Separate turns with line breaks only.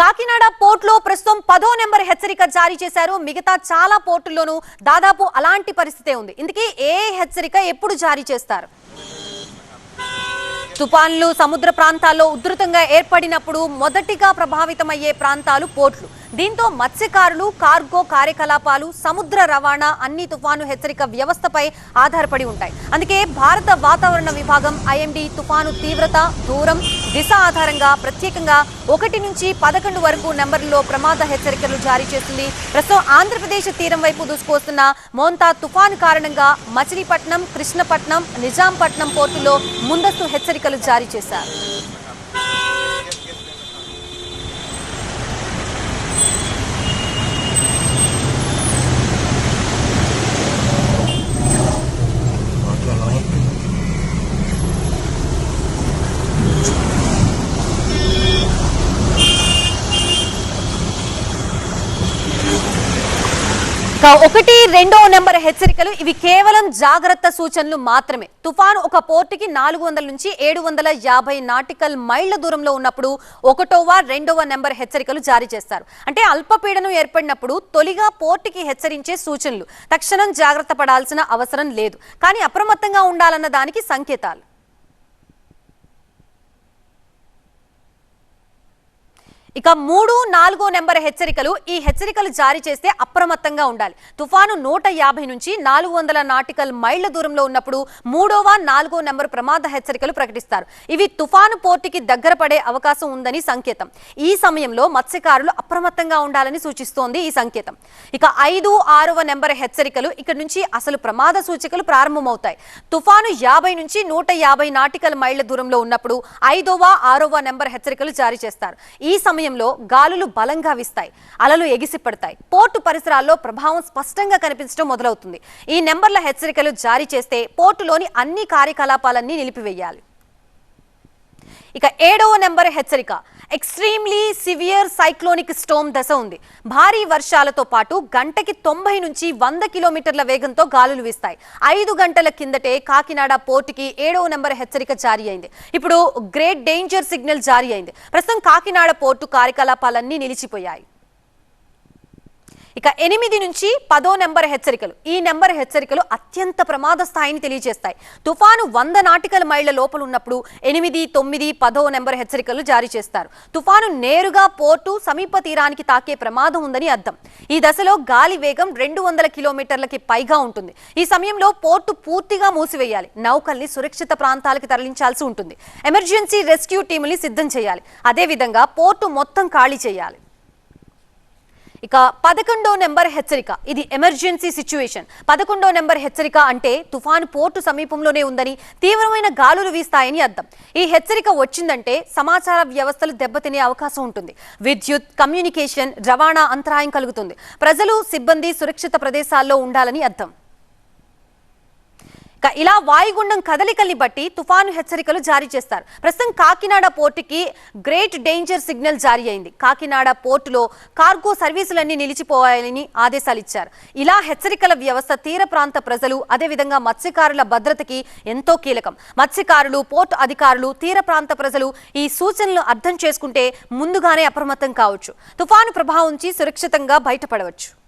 కాకినాడ పోర్టులో ప్రస్తుతం పదో నెంబర్ హెచ్చరిక జారీ చేశారు. మిగతా చాలా పోర్టుల్లోనూ దాదాపు అలాంటి పరిస్థితే ఉంది. ఇందుకే ఏ హెచ్చరిక ఎప్పుడు జారీ చేస్తారు? తుపాన్లు సముద్ర ప్రాంతాల్లో ఉధృతంగా ఏర్పడినప్పుడు మొదటిగా ప్రభావితమయ్యే ప్రాంతాలు పోర్ట్లు. దీంతో మత్స్యకారులు కార్గో కార్యకలాపాలు సముద్ర రవాణా అన్ని తుఫాను హెచ్చరిక వ్యవస్థపై ఆధారపడి ఉంటాయి. అందుకే భారత వాతావరణ విభాగం ఐఎండి తుఫాను తీవ్రత దూరం దిశ ఆధారంగా ప్రత్యేకంగా ఒకటి నుంచి పదకొండు వరకు నెంబర్లలో ప్రమాద హెచ్చరికలు జారీ చేస్తుంది ప్రస్తుతం ఆంధ్రప్రదేశ్ తీరం వైపు దూసుకొస్తున్న మోంతా తుఫాను కారణంగా మచిలీపట్నం కృష్ణపట్నం నిజాంపట్నం పోర్టులో ముందస్తు హెచ్చరికలు జారీ చేశారు. ఒకటి రెండో నెంబర్ హెచ్చరికలు ఇవి కేవలం జాగ్రత్త సూచనలు మాత్రమే. తుఫాను ఒక పోర్టుకి నాలుగు వందల నుంచి ఏడు వందల యాభై నాటికల్ మైళ్ళ దూరంలో ఉన్నప్పుడు ఒకటోవ రెండవ నెంబర్ హెచ్చరికలు జారీ చేస్తారు. అంటే అల్పపీడనం ఏర్పడినప్పుడు తొలిగా పోర్టుకి హెచ్చరించే సూచనలు. తక్షణం జాగ్రత్త పడాల్సిన అవసరం లేదు. కానీ అప్రమత్తంగా ఉండాలన్న దానికి సంకేతాలు. ఇక మూడు నాలుగో నెంబర్ హెచ్చరికలు ఈ హెచ్చరికలు జారీ చేస్తే అప్రమత్తంగా ఉండాలి. తుఫాను నూట యాభై నుంచి నాలుగు వందల నాటికల్ మైళ్ళ దూరంలో ఉన్నప్పుడు మూడవ నాలుగో నెంబర్ ప్రమాద హెచ్చరికలు ప్రకటిస్తారు. ఇవి తుఫాను పోర్టుకి దగ్గర పడే అవకాశం ఉందని సంకేతం. ఈ సమయంలో మత్స్యకారులు అప్రమత్తంగా ఉండాలని సూచిస్తోంది ఈ సంకేతం. ఇక ఐదు ఆరవ నెంబర్ హెచ్చరికలు ఇక్కడ నుంచి అసలు ప్రమాద సూచికలు ప్రారంభమవుతాయి. తుఫాను యాభై నుంచి నూట యాభై నాటికల్ మైళ్ళ దూరంలో ఉన్నప్పుడు ఐదవ ఆరవ నెంబర్ హెచ్చరికలు జారీ చేస్తారు. ఈ సమయం సమయంలో గాలులు బలంగా వీస్తాయి అలలు ఎగిసిపడతాయి. పోర్టు పరిసరాల్లో ప్రభావం స్పష్టంగా కనిపించడం మొదలవుతుంది. ఈ నెంబర్ల హెచ్చరికలు జారీ చేస్తే పోర్టులోని అన్ని కార్యకలాపాలన్నీ నిలిపివేయాలి. ఇక ఏడవ నెంబర్ హెచ్చరిక ఎక్స్ట్రీమ్లీ సివియర్ సైక్లోనిక్ స్టోమ్ దశ ఉంది. భారీ వర్షాలతో పాటు గంటకి తొంభై నుంచి వంద కిలోమీటర్ల వేగంతో గాలులు వీస్తాయి. ఐదు గంటల కిందటే కాకినాడ పోర్టుకి ఏడవ నెంబర్ హెచ్చరిక జారీ అయింది. ఇప్పుడు గ్రేట్ డేంజర్ సిగ్నల్ జారీ అయింది. ప్రస్తుతం కాకినాడ పోర్టు కార్యకలాపాలన్నీ నిలిచిపోయాయి. ఇక ఎనిమిది నుంచి పదో నెంబర్ హెచ్చరికలు. ఈ నెంబర్ హెచ్చరికలు అత్యంత ప్రమాద స్థాయిని తెలియజేస్తాయి. తుఫాను వంద నాటికల మైళ్ళ లోపల ఉన్నప్పుడు ఎనిమిది తొమ్మిది పదో నెంబర్ హెచ్చరికలు జారీ చేస్తారు. తుఫాను నేరుగా పోర్టు సమీప తీరానికి తాకే ప్రమాదం ఉందని అర్థం. ఈ దశలో గాలి వేగం రెండు వందల కిలోమీటర్లకి పైగా ఉంటుంది. ఈ సమయంలో పోర్టు పూర్తిగా మూసివేయాలి. నౌకల్ని సురక్షిత ప్రాంతాలకు తరలించాల్సి ఉంటుంది. ఎమర్జెన్సీ రెస్క్యూ టీముల్ని సిద్ధం చేయాలి. అదేవిధంగా పోర్టు మొత్తం ఖాళీ చేయాలి. ఇక పదకొండో నెంబర్ హెచ్చరిక. ఇది ఎమర్జెన్సీ సిచ్యువేషన్. పదకొండో నెంబర్ హెచ్చరిక అంటే తుఫాను పోర్టు సమీపంలోనే ఉందని తీవ్రమైన గాలులు వీస్తాయని అర్థం. ఈ హెచ్చరిక వచ్చిందంటే సమాచార వ్యవస్థలు దెబ్బతినే అవకాశం ఉంటుంది. విద్యుత్ కమ్యూనికేషన్ రవాణా అంతరాయం కలుగుతుంది. ప్రజలు సిబ్బంది సురక్షిత ప్రదేశాల్లో ఉండాలని అర్థం. ఇలా వాయుగుండం కదలికల్ని బట్టి తుఫాను హెచ్చరికలు జారీ చేస్తారు. ప్రస్తుతం కాకినాడ పోర్టుకి గ్రేట్ డేంజర్ సిగ్నల్ జారీ అయింది. కాకినాడ పోర్టులో కార్గో సర్వీసులన్నీ నిలిచిపోవాలని ఆదేశాలు ఇచ్చారు. ఇలా హెచ్చరికల వ్యవస్థ తీర ప్రాంత ప్రజలు అదేవిధంగా మత్స్యకారుల భద్రతకి ఎంతో కీలకం. మత్స్యకారులు పోర్టు అధికారులు తీర ప్రాంత ప్రజలు ఈ సూచనలు అర్థం చేసుకుంటే ముందుగానే అప్రమత్తం కావచ్చు. తుఫాను ప్రభావం నుంచి సురక్షితంగా బయటపడవచ్చు.